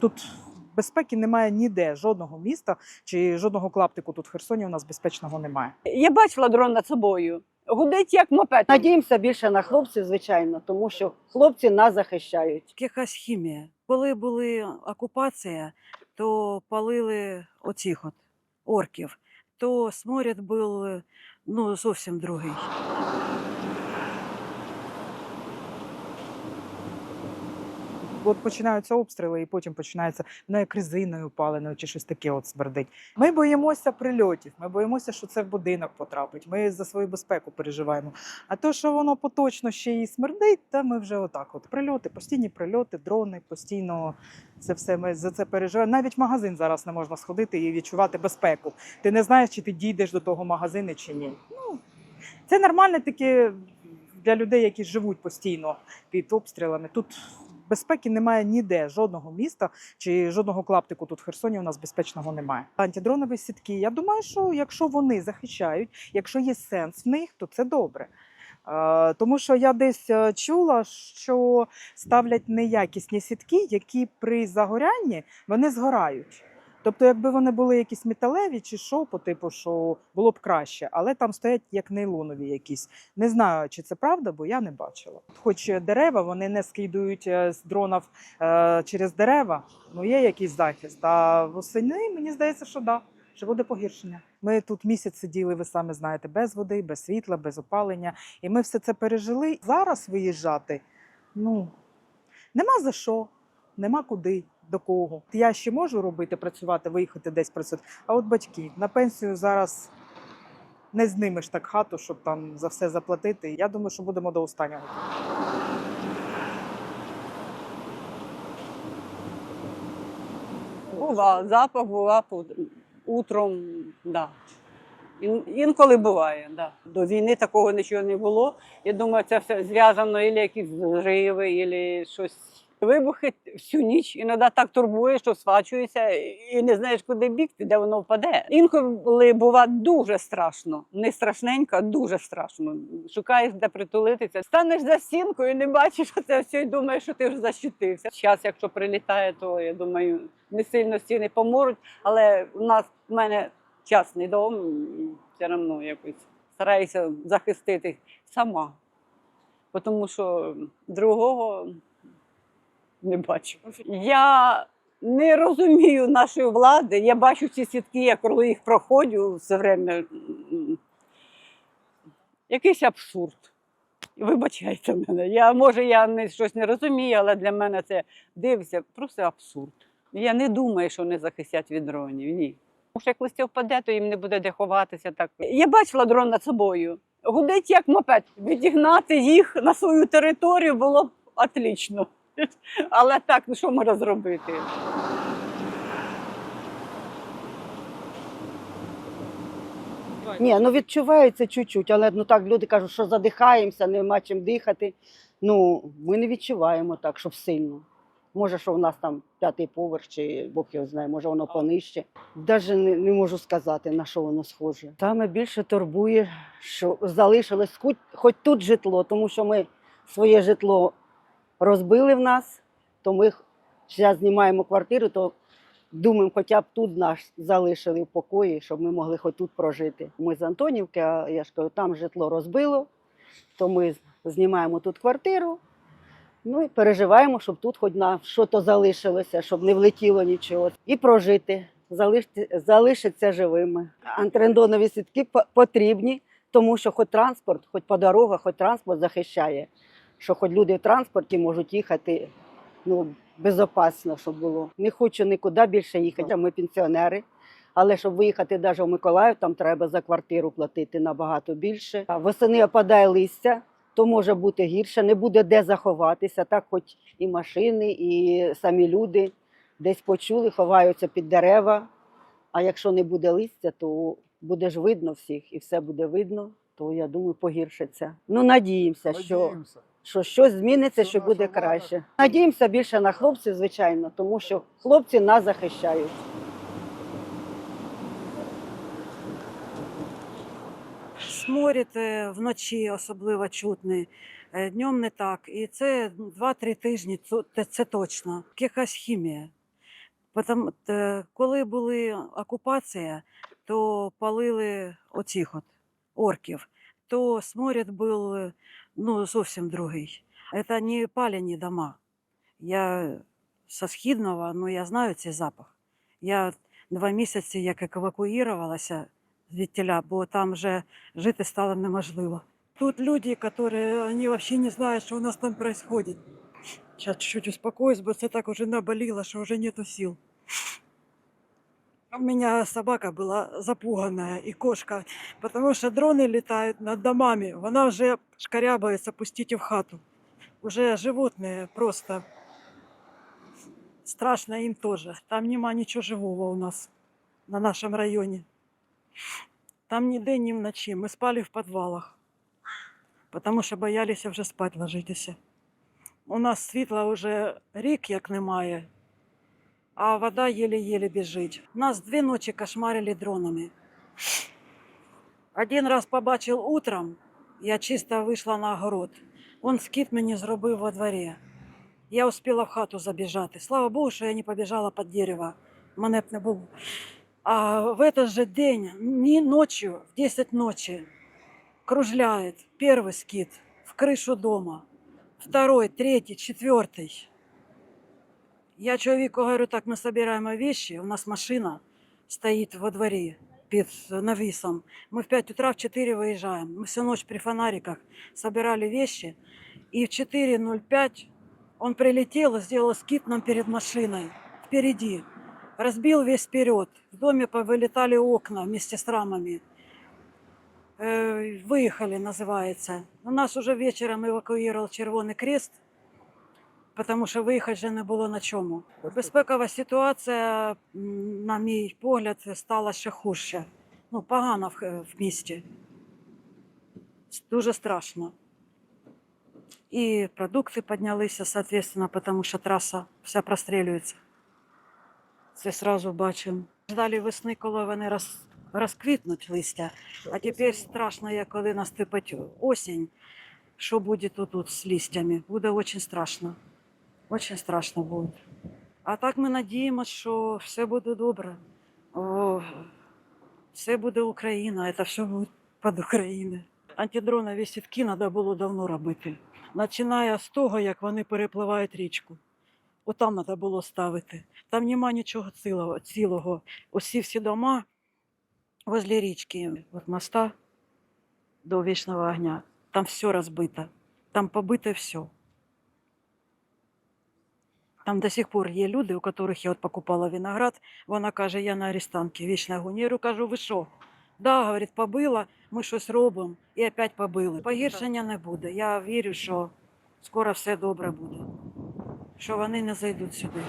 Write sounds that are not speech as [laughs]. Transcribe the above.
Тут безпеки немає ніде, жодного міста чи жодного клаптику тут в Херсоні у нас безпечного немає. Я бачила дрон над собою. Гудить як мопед. Надіємося більше на хлопців, звичайно, тому що хлопці нас захищають. якась хімія. Коли були окупація, то палили оцих от орків, то сморід був ну, зовсім другий. От починаються обстріли, і потім починається ну, як резиною паленою чи щось таке от смердить. Ми боїмося прильотів, ми боїмося, що це в будинок потрапить. Ми за свою безпеку переживаємо. А то, що воно поточно ще і смердить, та ми вже отак. От прильоти, постійні прильоти, дрони, постійно це все ми за це переживаємо. Навіть в магазин зараз не можна сходити і відчувати безпеку. Ти не знаєш, чи ти дійдеш до того магазину чи ні. Ну це нормально таке для людей, які живуть постійно під обстрілами. Тут безпеки немає ніде, жодного міста чи жодного клаптику тут в Херсоні у нас безпечного немає. Антидронові сітки. Я думаю, що якщо вони захищають, якщо є сенс в них, то це добре. Тому що я десь е, чула, що ставлять неякісні сітки, які при загорянні вони згорають. Тобто, якби вони були якісь металеві чи що, по типу, що було б краще, але там стоять як нейлонові якісь. Не знаю, чи це правда, бо я не бачила. Хоч дерева вони не скидують е, з дронів е, через дерева, ну є якийсь захист. А восени мені здається, що да, що буде погіршення. Ми тут місяць сиділи, ви самі знаєте, без води, без світла, без опалення. І ми все це пережили. Зараз виїжджати, ну нема за що, нема куди. До кого я ще можу робити, працювати, виїхати десь працювати. А от батьки на пенсію зараз не знімеш так хату, щоб там за все заплатити. Я думаю, що будемо до останнього. Бува, запах пут- утром, да. Ін- Інколи буває, да. До війни такого нічого не було. Я думаю, це все зв'язано ілі якісь зриви, ілі щось. Вибухи всю ніч іноді так турбує, що свачується і не знаєш, куди бігти, де воно впаде. Інколи буває дуже страшно. Не страшненько, а дуже страшно. Шукаєш, де притулитися. Станеш за стінкою, не бачиш це все і думаєш, що ти вже защитився. Зараз, якщо прилітає, то я думаю, не сильно стіни поможуть, але у нас в мене частний дом, і все одно якось стараюся захистити сама. Тому що другого не бачу. Я не розумію нашої влади. Я бачу ці сітки, я коли їх проходжу все время. Якийсь абсурд. Вибачайте мене. Я, може, я не, щось не розумію, але для мене це дивиться, просто абсурд. Я не думаю, що вони захистять від дронів. Ні. Тому що як листя впаде, то їм не буде де ховатися. Так. Я бачила дрон над собою. Гудить як мопед. Відігнати їх на свою територію було б отлично. [laughs] Але так, ну що можна зробити? Ні, ну відчувається чуть-чуть, але ну так люди кажуть, що задихаємося, нема чим дихати. Ну, ми не відчуваємо так, щоб сильно. Може, що в нас там п'ятий поверх, чи Бог його знає, може воно понижче. Навіть не, не можу сказати, на що воно схоже. Саме більше турбує, що залишилось хоч, хоч тут житло, тому що ми своє житло розбили в нас, то ми зараз знімаємо квартиру, то думаємо, хоча б тут нас залишили в покої, щоб ми могли хоч тут прожити. Ми з Антонівки, а я ж кажу, там житло розбило, то ми знімаємо тут квартиру. Ну і переживаємо, щоб тут хоч на що то залишилося, щоб не влетіло нічого. І прожити, залишити, залишитися живими. Антирендонові сітки потрібні, тому що хоч транспорт, хоч по дорогах, хоч транспорт захищає, що хоч люди в транспорті можуть їхати ну, безопасно, щоб було. Не хочу нікуди більше їхати. Ми пенсіонери. Але щоб виїхати навіть в Миколаїв, там треба за квартиру платити набагато більше. Восени опадає листя, то може бути гірше, не буде де заховатися. Так, хоч і машини, і самі люди десь почули, ховаються під дерева. А якщо не буде листя, то буде ж видно всіх, і все буде видно, то я думаю, погіршиться. Ну, надіємося, що. Що щось зміниться, Що буде краще. Надіємося більше на хлопців, звичайно, тому що хлопці нас захищають. Сморід е, вночі особливо чутний, е, днем не так. І це 2-3 тижні, це точно. Якась хімія. Е, коли були окупація, то палили оцих от орків, то сморід був ну, зовсім другий. Це не паляні дома. Я со східного, ну я знаю цей запах. Я два місяці як евакуювалася звідтіля, бо там вже жити стало неможливо. Тут люди, які вони взагалі не знають, що у нас там відбувається. Сейчас чуть-чуть успокоюсь, бо це так уже наболіло, що вже нету сил. У меня собака была запуганная и кошка, потому что дроны летают над домами. Вона вже шкарябається, пустите в хату. Уже животные просто. Страшно им тоже. Там нема нічого живого у нас на нашем районе. Там ні день, ні вночі. Ми спали в підвалах, тому що боялися вже спати ложитися. У нас світла вже рік як немає, а вода єле-єле біжить. Нас дві ночі кошмарили дронами. Один раз побачив утром, я чисто вийшла на огород. Он скіт мені зробив во дворі. Я успіла в хату забіжати. Слава Богу, що я не побіжала під дерево. Мене б не було. А в этот же день, не ночью, в 10 ночи, кружляет первый скит в крышу дома, второй, третий, четвертый. Я человеку говорю, так, мы собираем вещи, у нас машина стоит во дворе під навісом. Мы в 5 утра, в 4 выезжаем. Мы всю ночь при фонариках собирали вещи. И в 4.05 он прилетел и сделал скид нам перед машиной, впереди. Разбил весь вперед. В доме повылетали окна вместе с рамами. Э, Выехали, называется. У нас уже вечером эвакуировал Червоний Крест, тому що виїхати вже не було на чому. Безпекова ситуація, на мій погляд, стала ще хужче. Ну, погано в, в місті. Дуже страшно. І продукти піднялися, соответственно, тому що траса вся прострілюється. Це сразу бачимо. Ждали весни, коли вони роз, розквітнуть листя, а тепер страшно, як коли наступить осінь, що буде тут, тут з листями. Буде дуже страшно. Очень страшно буде. А так ми надіємося, що все буде добре. Все буде Україна, це все буде під Україною. Антидронові сітки треба було давно робити. Починає з того, як вони перепливають річку. Отам треба було ставити. Там нема нічого цілого. Усі всі дома возле річки, від моста до вічного огня. Там все розбито. Там побите все. Там до сих пор є люди, у яких я от покупала виноград. Вона каже, я на арестанке, вічна гуніру. Кажу, ви що? Да, говорить, побила, ми щось робимо і опять побили. Погіршення не буде. Я вірю, що скоро все добре буде. Що вони не зайдуть сюди.